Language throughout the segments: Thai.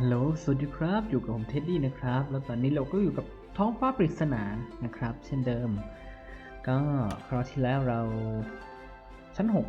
ฮัลโหล สวัสดีครับ อยู่กับผมเท็ดดี้นะครับ แล้วตอนนี้เราก็อยู่กับท้องฟ้าปริศนานะครับ เช่นเดิม ก็คราวที่แล้วเราชั้นหก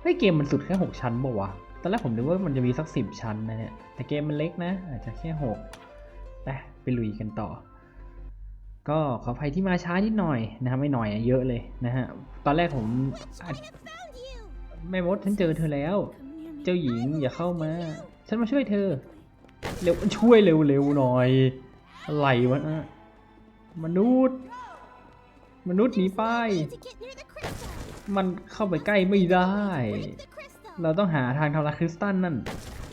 เฮ้ยเกมมันสุดแค่หกชั้นป่าวะ ตอนแรกผมนึกว่ามันจะมีสักสิบชั้นนะเนี่ย แต่เกมมันเล็กนะ อาจจะแค่หกไปไปลุยกันต่อ ก็ขออภัยที่มาช้านิดหน่อยนะครับไม่หน่อยอะเยอะเลยนะฮะ ตอนแรกผมแม่มดฉันเจอเธอแล้ว เจ้าหญิงอย่าเข้ามา ฉันมาช่วยเธอ เร็วช่วยเร็วๆหน่อยอะไรวะนะมนุษย์ มนุษย์หนีไป มันเข้าไปใกล้ไม่ได้ เราต้องหาทางทำลายคริสตัลนั่น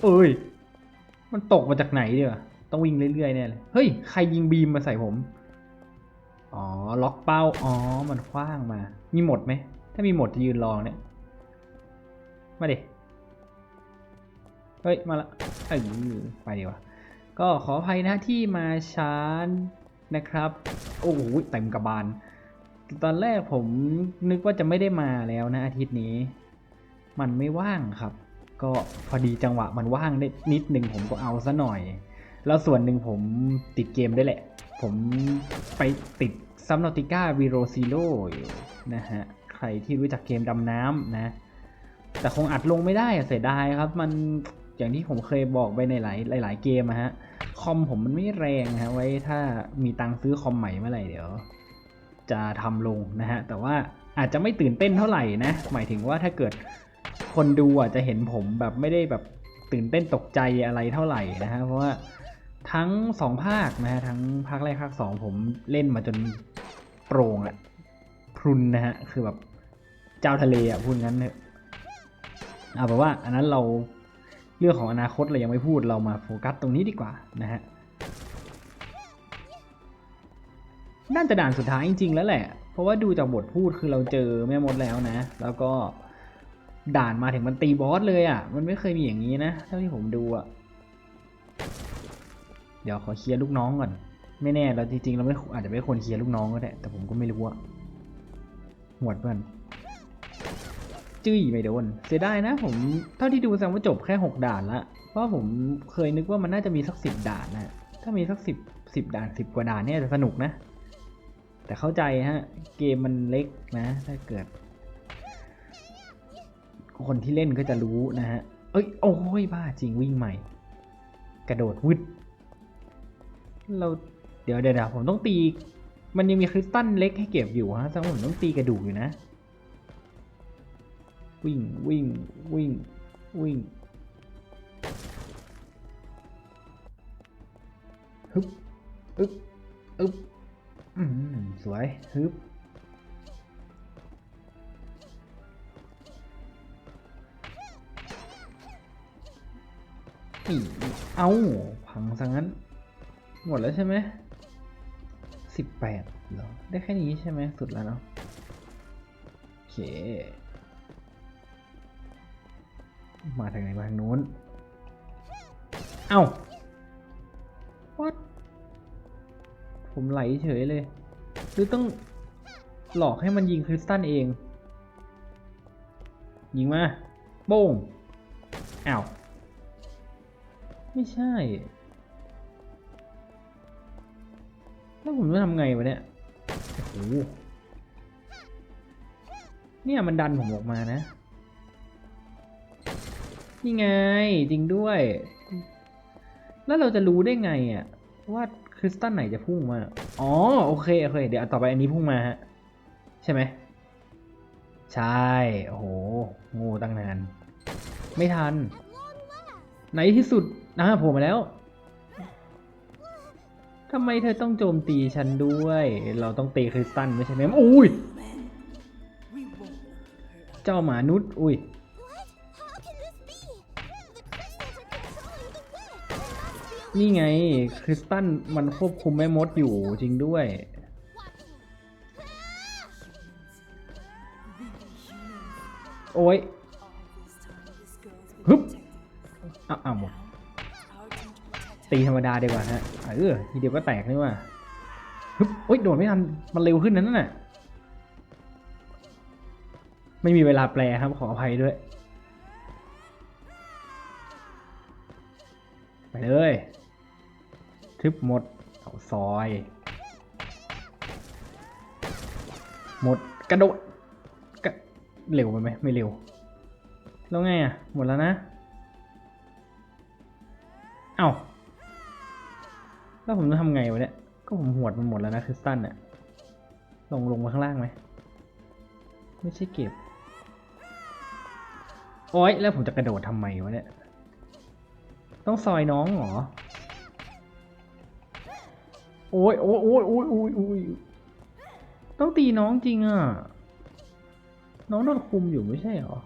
เอ้ย มันตกมาจากไหนเดี๋ยวต้องวิ่งเรื่อยๆแน่เลย เฮ้ย ใครยิงบีมมาใส่ผม อ๋อ ล็อกเป้า อ๋อ มันคว้างมา มีหมดไหม ถ้ามีหมดจะยืนรอเนี่ย มาเดิ เฮ้ย มาละเออไปดีกว่า ก็ขออภัยนะที่มาช้านะครับ โอ้โหเต็มกระบาล ตอนแรกผมนึกว่าจะไม่ได้มาแล้วนะอาทิตย์นี้ มันไม่ว่างครับ ก็พอดีจังหวะมันว่างได้นิดหนึ่งผมก็เอาซะหน่อย แล้วส่วนหนึ่งผมติดเกมได้วยแหละ ผมไปติดซัมนอติก้าวีโรซิโลอยู่นะฮะ ใครที่รู้จักเกมดำน้ำนะ แต่คงอัดลงไม่ได้เสียดายครับ มัน อย่างที่ผมเคยบอกไปในหลายหลาย ๆ เกมอะฮะ คอมผมมันไม่แรงฮะไว้ถ้ามีตังค์ซื้อคอมใหม่เมื่อไหร่เดี๋ยว จะทำลงนะฮะ แต่ว่าอาจจะไม่ตื่นเต้นเท่าไหร่นะ หมายถึงว่าถ้าเกิดคนดูอะจะเห็นผมแบบไม่ได้แบบตื่นเต้นตกใจอะไรเท่าไหร่นะฮะ เพราะว่าทั้งสองภาคนะฮะทั้งภาคแรกภาคสองผมเล่นมาจนโปร่งอะพรุนนะฮะ คือแบบเจ้าทะเลอะพูดงั้นเถอะเอาแบบว่าอันนั้นเรา เรื่องของอนาคตเรายังไม่พูดเรามาโฟกัสตรงนี้ดีกว่านะฮะน่าจะด่านสุดท้ายจริงๆแล้วแหละ เพราะว่าดูจากบทพูดคือเราเจอแม่มดแล้วนะ แล้วก็ด่านมาถึงมันตีบอสเลยอะ่ะ มันไม่เคยมีอย่างนี้นะเท่าที่ผมดูอะ่ะ เดี๋ยวขอเคลียร์ลูกน้องก่อน ไม่แน่เราจริงๆเราไม่อาจจะไม่ควรเคลียร์ลูกน้องก็ได้ แต่ผมก็ไม่รู้อะหวดเพื่อน จุ้ยไม่โดน เสียดายนะผมเท่าที่ดูแสดงว่าจบแค่หกด่านละ เพราะผมเคยนึกว่ามันน่าจะมีสักสิบด่านนะถ้ามีสักสิบสิบด่านสิบกว่าด่านเนี่ยจะสนุกนะ แต่เข้าใจฮะ เกมมันเล็กนะ ถ้าเกิด คนที่เล่นก็จะรู้นะฮะ เอ้ย โอ้ยบ้าจริงวิ่งใหม่ กระโดดวึดเราเดี๋ยวเดี๋ยวผมต้องตี มันยังมีคริสตัลเล็กให้เก็บอยู่ฮะแสดงผมต้องตีกระดูกอยู่นะ วิ่งวิ่งวิ่งวิ่งฮึบอึบอึบอืมสวยฮึบอีเอาพังซะงั้น หมดแล้วใช่ไหมสิบแปดเหรอ ได้แค่นี้ใช่ไหมสุดแล้วเนาะโอเค มาทางไหนมาทางนู้น เอ้า what ผมไหลเฉยเลย หรือต้องหลอกให้มันยิงคริสตัลเอง ยิงมาโป้งอ้าว ไม่ใช่ แล้วผมจะทำไงวะเนี่ย โอ้โห เนี่ยมันดันผมออกมานะ นี่ไงจริงด้วย แล้วเราจะรู้ได้ไงอะว่าคริสตัลไหนจะพุ่งมา อ๋อโอเคโอเค เดี๋ยวต่อไปอันนี้พุ่งมาฮะใช่ไหม ใช่ โอ้โหงูตั้งนาน ไม่ทันในที่สุดนะโผล่มาแล้วทำไมเธอต้องโจมตีฉันด้วย เราต้องตีคริสตัลไม่ใช่ไหมอุ้ย เจ้าหมานุษย์อุ้ย นี่ไงคริสตันมันควบคุมแม่มดอยู่จริงด้วย โอ้ยฮึบอ้าวอ้าวหมด ตีธรรมดาดีกว่าฮะเออทีเดียวก็แตกนี่ว่าฮึบโอ้ยโดดไม่ทัน มันเร็วขึ้นนั้นน่ะ ไม่มีเวลาแปลครับขออภัยด้วย ไปเลย ทึบหมดเอาซอย หมดกระโดดกระเร็วไปไหมไม่เร็ว แล้วไงอะ หมดแล้วนะเอ้าแล้วผมจะทำไงวะเนี่ย ก็ผมหวดมันหมดแล้วนะคริสตันเนี่ยลงลงมาข้างล่างไหม ไม่ใช่เก็บ โอ๊ยแล้วผมจะกระโดดทำไมวะเนี่ย ต้องซอยน้องเหรอ โอ๊ยโอ๊ยโอ๊ยโอ๊ยโอ๊ยโอ๊ยต้องตีน้องจริงอะ น้องโดนคุมอยู่ไม่ใช่เหรอ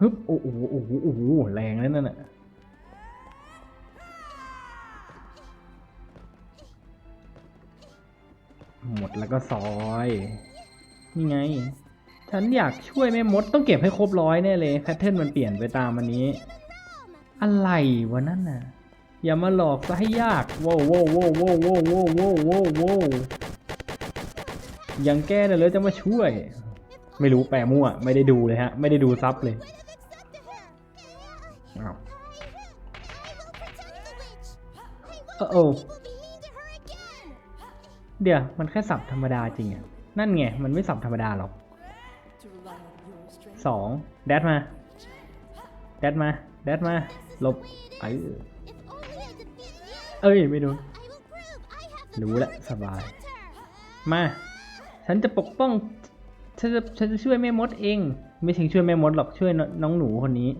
ฮึบโอ้โหโอ้โหโอ้โหแรงแล้วนั่นน่ะหมดแล้วก็ซอย นี่ไง ฉันอยากช่วยแม่มดต้องเก็บให้ครบร้อยแน่เลย แพทเทิร์นมันเปลี่ยนไปตามอันนี้ อะไรวะนั่นน่ะ อย่ามาหลอกซะให้ยากโว้าวว้าวว้าวว้าวว้าวว้าวว้าวว้าวว้าวยังแก้เนี่ยเลยจะมาช่วย ไม่รู้แปลมั่ว ไม่ได้ดูเลยฮะ ไม่ได้ดูซับเลยอ้าวเออโอเดี๋ยวมันแค่สับธรรมดาจริงอะ นั่นไง มันไม่สับธรรมดาหรอกสองแดดมา แดดมา แดดมา หลบเอ อเอ้ยไม่โดนรู้แล้วสบาย มา ฉันจะปกป้อง ฉันจะฉันจะช่วยแม่มดเอง ไม่ถึงช่วยแม่มดหรอกช่วยนน้องหนูคนนี้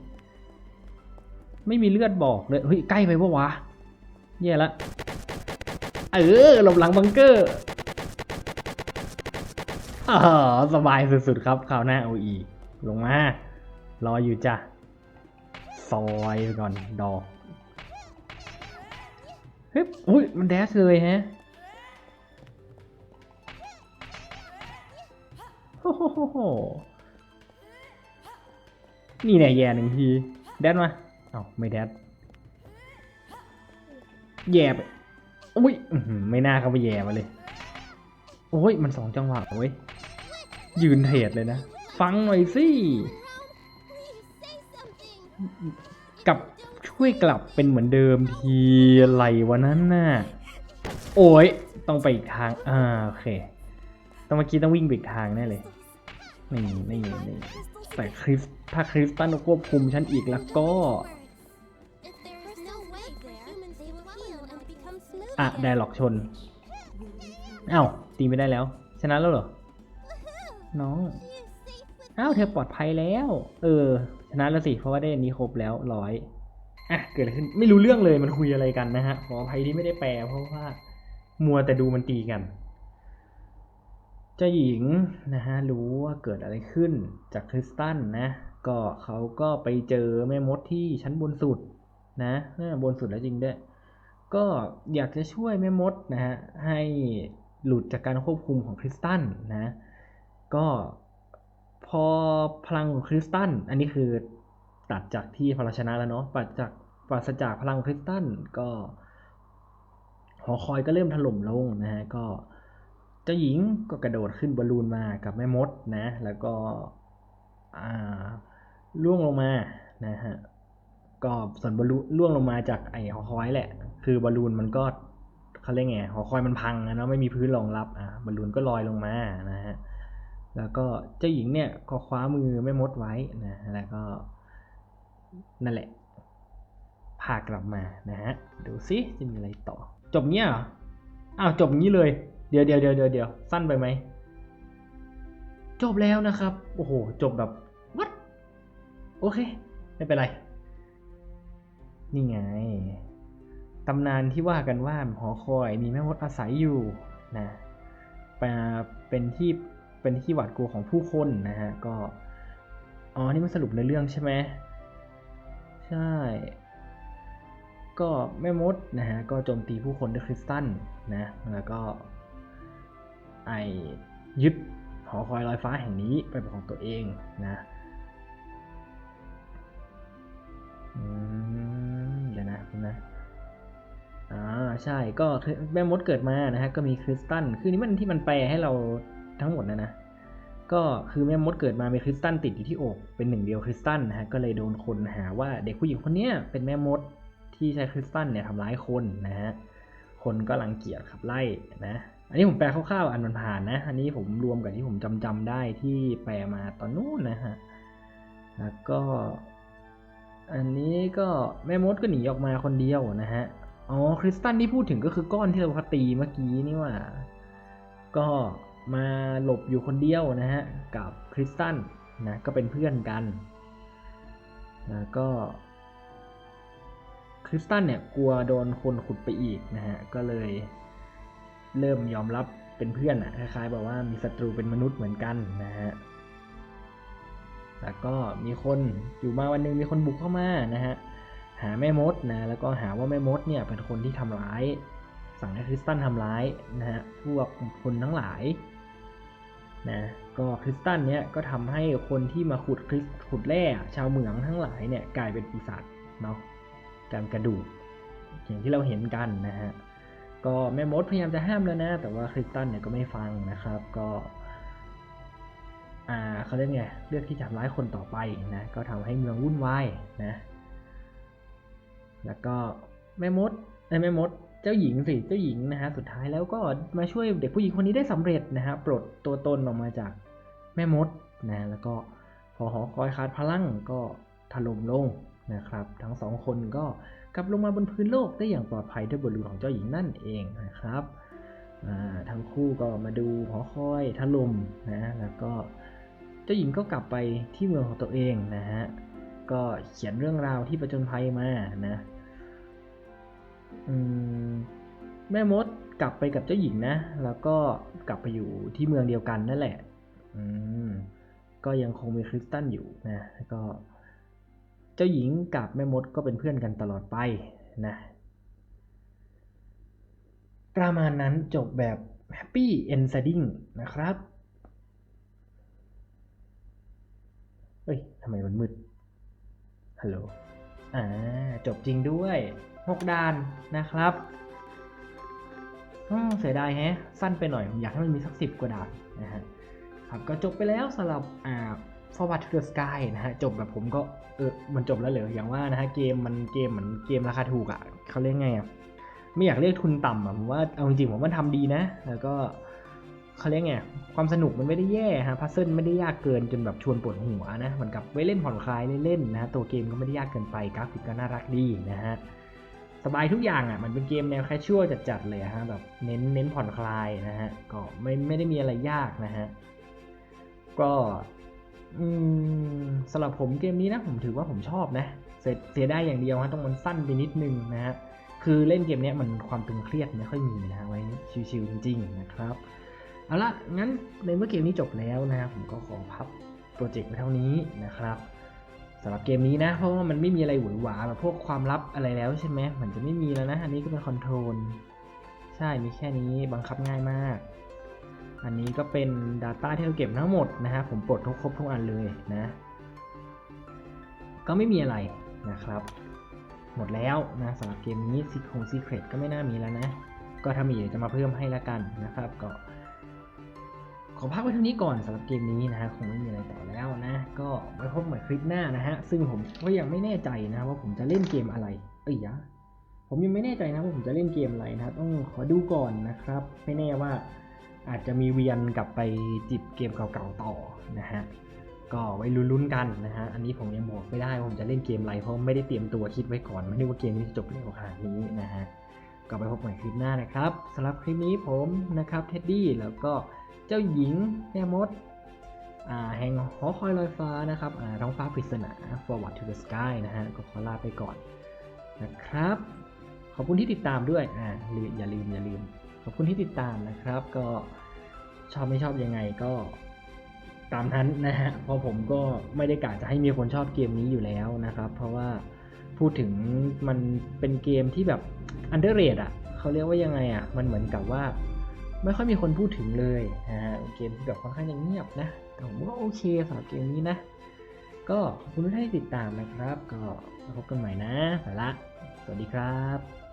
ไม่มีเลือดบอกเลยเฮ้ยใกล้ไปปะวะแย่ละเออหลบหลังบังเกอร์อ๋อสบายสุดๆครับคราวหน้า OE ลงมา รออยู่จ้ะซอยไปก่อนดอกเฮ้ยอุ้ยมันแดชเลยฮะโอ้โหนี่แน่แย่หนึ่งทีแดดมาเอ้าไม่แดดแย่ไปอุ้ยไม่น่าเข้าไปแย่มาเลยโอ้ยมันสองจังหวะเว้ยยืนเทรดเลยนะ ฟังหน่อยสิกับ ช่วยกลับเป็นเหมือนเดิมทีอะไรวะนั้นน่ะ โอ้ย ต้องไปอีกทาง อ่า โอเค ต้องเมื่อกี้ต้องวิ่งไปอีกทางแน่เลย นี่นี่นี่แต่คริส ถ้าคริสตันควบคุมฉันอีกแล้วก็ อะ ได้หลอกชน อ้าว ตีไม่ได้แล้ว ชนะแล้วเหรอ น้องอ้าวเธอปลอดภัยแล้ว เออ ชนะแล้วสิ เพราะว่าได้อันนี้ครบแล้วร้อย อะเกิดอะไรขึ้นไม่รู้เรื่องเลยมันคุยอะไรกันนะฮะขออภัยที่ไม่ได้แปลเพราะว่ามัวแต่ดูมันตีกันเจ้าหญิงนะฮะรู้ว่าเกิดอะไรขึ้นจากคริสตันนะก็เขาก็ไปเจอแม่มดที่ชั้นบนสุดนะบนสุดแล้วจริงด้วยก็อยากจะช่วยแม่มดนะฮะให้หลุดจากการควบคุมของคริสตันนะก็พอพลังของคริสตันอันนี้คือ ตัดจากที่พอเราชนะแล้วเนาะปัดจากปราศจากพลังคริสตันก็หอคอยก็เริ่มถล่มลงนะฮะก็เจ้าหญิงก็กระโดดขึ้นบอลลูนมากับแม่มดนะแล้วก็ล่วงลงมานะฮะก็ส่วนบอลลูนล่วงลงมาจากไอ้หอคอยแหละ คือบอลลูนมันก็เขาเรียกไงหอคอยมันพังนะเนาะไม่มีพื้นรองรับอ่าบอลลูนก็ลอยลงมานะฮะแล้วก็เจ้าหญิงเนี่ยก็คว้ามือแม่มดไว้นะแล้วก็ นั่นแหละ พากลับมานะฮะ ดูซิจะมีอะไรต่อ จบเนี้ยเหรอ อ้าวจบงี้เลย เดี๋ยวเดี๋ยวเดี๋ยวเดี๋ยวเดี๋ยวสั้นไปไหม จบแล้วนะครับ โอ้โห จบแบบวัดโอเค ไม่เป็นไร นี่ไง ตำนานที่ว่ากันว่าหอคอยมีแม่มดอาศัยอยู่นะเป็นที่เป็นที่หวาดกลัวของผู้คนนะฮะ ก็ อ๋อ นี่มันสรุปในเรื่องใช่ไหม ใช่ ก็แม่มดนะฮะ ก็โจมตีผู้คนด้วยคริสตัลนะ แล้วก็ไอยึดหอคอยลอยฟ้าแห่งนี้ไปเป็นของตัวเองนะเดี๋ยวนะคุณนะอ่าใช่ก็แม่มดเกิดมานะฮะ ก็มีคริสตัลคือนี่มันที่มันแปลให้เราทั้งหมดนะนะ ก็คือแม่มดเกิดมามีคริสตัลติดอยู่ที่อกเป็นหนึ่งเดียวคริสตัลนะฮะก็เลยโดนคนหาว่าเด็กผู้หญิงคนเนี้ยเป็นแม่มดที่ใช้คริสตัลเนี่ยทำร้ายคนนะฮะคนก็รังเกียจขับไล่นะ อันนี้ผมแปลคร่าวๆอันมันผ่านนะ อันนี้ผมรวมกับที่ผมจำจำได้ที่แปลมาตอนนู้นนะฮะแล้วก็ อันนี้ก็แม่มดก็หนีออกมาคนเดียวนะฮะอ๋อคริสตัลที่พูดถึงก็คือก้อนที่เราพตีเมื่อกี้นี่ว่า ก็ มาหลบอยู่คนเดียวนะฮะ กับคริสตัลนะก็เป็นเพื่อนกันแล้วก็คริสตัลเนี่ยกลัวโดนคนขุดไปอีกนะฮะ ก็เลยเริ่มยอมรับเป็นเพื่อนอะคล้ายๆแบบว่ามีศัตรูเป็นมนุษย์เหมือนกันนะฮะแล้วก็มีคนอยู่มาวันหนึงมีคนบุกเข้ามานะฮะหาแม่มดนะแล้วก็หาว่าแม่มดเนี่ยเป็นคนที่ทำร้าย สั่งให้คริสตันทำร้ายนะฮะพวกคนทั้งหลาย นะก็คริสตันเนี่ยก็ทำให้คนที่มาขุดคริสขุดแร่ชาวเหมืองทั้งหลายเนี่ยกลายเป็นปีศาจเนาะกลายกระดูกอย่างที่เราเห็นกันนะฮะก็แม่มดพยายามจะห้ามแล้วนะ แต่ว่าคริสตันเนี่ยก็ไม่ฟังนะครับก็อ่าเขาเรียกไงเลือกที่จะทำร้ายคนต่อไปนะก็ทำให้เมืองวุ่นวายนะแล้วก็แม่มดไอ้แม่มด จ้าหญิงสิเจ้าหญิงนะฮะสุดท้ายแล้วก็มาช่วยเด็กผู้หญิงคนนี้ได้สำเร็จนะฮะปลดตัวตนออกมาจากแม่มดนะแล้วก็พอหอคอยขาดพลังก็ถล่มลงนะครับ ทั้งสองคนก็กลับลงมาบนพื้นโลกได้อย่างปลอดภัยด้วยบทลูของเจ้าหญิงนั่นเองนะครับทั้งคู่ก็มาดูหอคอยถล่มนะแล้วก็เจ้าหญิงก็กลับไปที่เมืองของตัวเองนะฮะก็เขียนเรื่องราวที่ประจนภัยมานะ แม่มดกลับไปกับเจ้าหญิงนะ แล้วก็กลับไปอยู่ที่เมืองเดียวกันนั่นแหละก็ยังคงมีคริสตันอยู่นะแล้วก็เจ้าหญิงกับแม่มดก็เป็นเพื่อนกันตลอดไปนะประมาณนั้นจบแบบ Happy Ending นะครับ เฮ้ยทำไมมันมืด ฮัลโหล อ่า จบจริงด้วย หกด่านนะครับเสียดายแฮะ สั้นไปหน่อยผมอยากให้มันมีสักสิบกว่าด่านนะฮะครับก็จบไปแล้วสำหรับอ่า Forward to the Sky นะฮะ จบแบบผมก็เออมันจบแล้วเหรออย่างว่านะฮะ เกมมันเกมเหมือนเกมราคาถูกอะ่ะเขาเรียกไงอะ่ะไม่อยากเรียกทุนต่ำอะผมว่าเอาจริงๆผมว่าทำดีนะ แล้วก็เขาเรียกไงความสนุกมันไม่ได้แย่ฮะพัซเซิลไม่ได้ยากเกินจนแบบชวนปวดหัวนะเหมือนกับไว้เล่นผ่อนคลายเล่นๆนะฮะตัวเกมก็ไม่ได้ยากเกินไปกราฟิกก็น่ารักดีนะฮะ สบายทุกอย่างอะ มันเป็นเกมแนวแคชชวลจัดๆเลยฮะแบบเน้นเน้นผ่อนคลายนะฮะ ก็ไม่ไม่ได้มีอะไรยากนะฮะ ก็อืมสำหรับผมเกมนี้นะผมถือว่าผมชอบนะ เสียเสียได้อย่างเดียวฮะต้องมันสั้นไปนิดนึงนะฮะ คือเล่นเกมนี้มันความตึงเครียดไม่ค่อยมีนะฮะไว้ชิวๆจริงๆนะครับเอาละงั้นในเมื่อเกมนี้จบแล้วนะผมก็ขอพับโปรเจกต์ไว้เท่านี้นะครับำหรับเกมนี้นะ เพราะว่ามันไม่มีอะไรหวือหวาแบบพวกความลับอะไรแล้วใช่ไหมมันจะไม่มีแล้วนะ อันนี้ก็เป็นคอนโทรล ใช่ มีแค่นี้บังคับง่ายมาก อันนี้ก็เป็น Data ที่เราเก็บทั้งหมดนะฮะ ผมปลดทุกครบทุกอันเลยนะ ก็ไม่มีอะไรนะครับ หมดแล้วนะสำหรับเกมนี้ซีคงซีเครตก็ไม่น่ามีแล้วนะ ก็ถ้ามีเดี๋ยวจะมาเพิ่มให้ละกันนะครับก็ ขอพักไว้เท่านี้ก่อนสำหรับเกมนี้นะฮะคงไม่มีอะไรต่อแล้วนะ ก็ไว้พบใหม่คลิปหน้านะฮะ ซึ่งผมก็ยังไม่แน่ใจนะว่าผมจะเล่นเกมอะไร เอ้ยยะผมยังไม่แน่ใจนะว่าผมจะเล่นเกมอะไรนะครับต้องขอดูก่อนนะครับ ไม่แน่ว่าอาจจะมีเวียนกลับไปจิบเกมเก่าๆต่อนะฮะก็ไว้ลุ้นๆกันนะฮะ อันนี้ผมยังบอกไม่ได้ว่าผมจะเล่นเกมอะไรเพราะไม่ได้เตรียมตัวคิดไว้ก่อน ไม่นึกว่าเกมนี้จะจบเร็วขนาดนี้นะฮะ ก็ไปพบใหม่คลิปหน้านะครับสำหรับคลิปนี้ผมนะครับเท็ดดี้แล้วก็ เจ้าหญิงแม่มดอ่าแห่งหอคอยลอยฟ้านะครับท้องฟ้าปริศนา forward to the sky นะฮะ ก็ขอลาไปก่อนนะครับ ขอบคุณที่ติดตามด้วยอ่าลือย่าลืมอย่าลืม ขอบคุณที่ติดตามนะครับ ก็ชอบไม่ชอบยังไงก็ตามนั้นนะฮะ เพราะผมก็ไม่ได้กะจะให้มีคนชอบเกมนี้อยู่แล้วนะครับ เพราะว่าพูดถึงมันเป็นเกมที่แบบอันเดอร์เรทอะ เขาเรียกว่ายังไงอะ มันเหมือนกับว่า ไม่ค่อยมีคนพูดถึงเลยนะฮะเกมที่แบบค่อนข้างยังเงียบนะแต่ผมว่าโอเคสำหรับเกมนี้นะ ก็ขอบคุณที่ติดตามนะครับ ก็พบกันใหม่นะไปละสวัสดีครับ